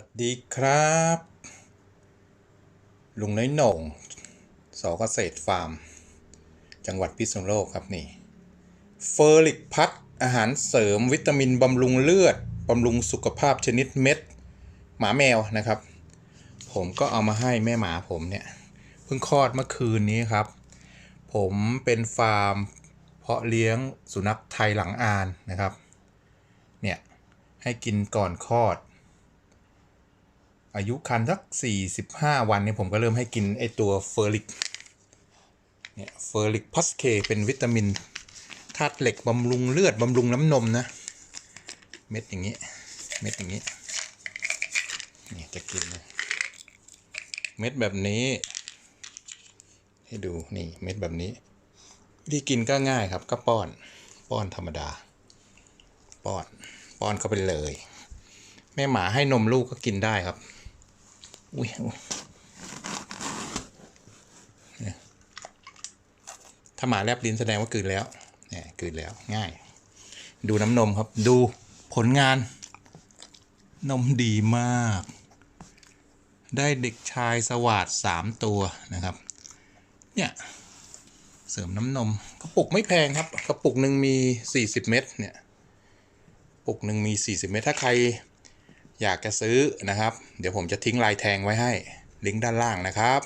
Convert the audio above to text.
วัสดีครับ ลุงน้อยโหน่งสอเกษตรฟาร์ม จังหวัดพิษณุโลกครับนี่ เฟอร์ลิกพัดอาหารเสริมวิตามินบำรุงเลือด บำรุงสุขภาพชนิดเม็ด หมาแมวนะครับ ผมก็เอามาให้แม่หมาผมเนี่ย เพิ่งคลอดเมื่อคืนนี้ครับ ผมเป็นฟาร์ม เพาะเลี้ยงสุนัขไทยหลังอานนะครับ เนี่ย ให้กินก่อนคลอด อายุคันสัก 45 วันเนี่ยผมก็เริ่มให้กินไอตัวเฟอร์ลิกเนี่ยเฟอร์ลิกพัสเคเป็นวิตามินธาตุเหล็กบำรุงเลือดบำรุงน้ำนมนะ เม็ดอย่างนี้ เม็ดอย่างนี้นี่จะกินนะเม็ดแบบนี้ ให้ดูนี่เม็ดแบบนี้ วิธีกินก็ง่ายครับก็ป้อนป้อนธรรมดา ป้อนป้อนเข้าไปเลย แม่หมาให้นมลูกก็กินได้ครับ อุ้ยถ้าหมาแลบลิ้นแสดงว่ากืนแล้วเนี่ยกืนแล้วง่าย ดูน้ำนมครับ ดูผลงาน นมดีมาก ได้เด็กชายสวัสดสามตัวนะครับ เนี่ยเสริมน้ำนมกระปุกไม่แพงครับ กระปุกหนึ่งมี 40 เม็ดเนี่ย ปุกหนึ่งมี 40 เม็ดถ้าใคร อยากจะซื้อนะครับ เดี๋ยวผมจะทิ้งลายแทงไว้ให้ลิงก์ด้านล่างนะครับ